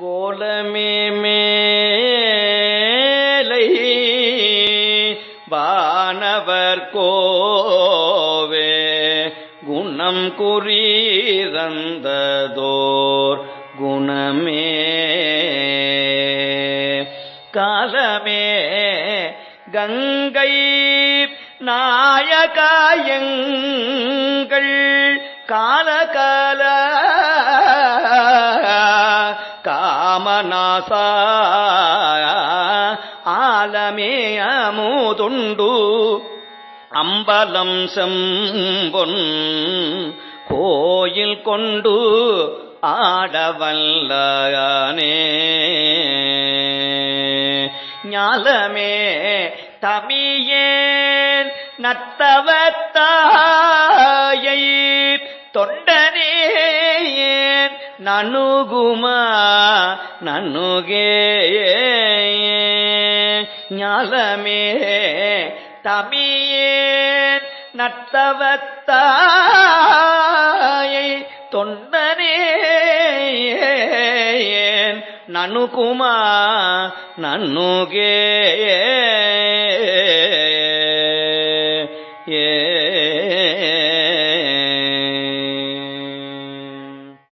கோலமே மேலை வானவர் கோவே குணம் குறிறந்ததோர் குணமே. காலமே கங்கை நாயகாயங்கள் காலகால காமநாசா ஆலமே அமுதுண்டு. அம்பலம் செம்பொன் கோயில் கொண்டு ஆடவல்லனே. ஞாலமே தமியேன் நத்தவத்தாயை ನನುಗುಮ ನನುಗೆ ஞாலமே தமியே நத்தவத்தாயை தொண்டனே. நனுகுமா நன்னுகே ஏ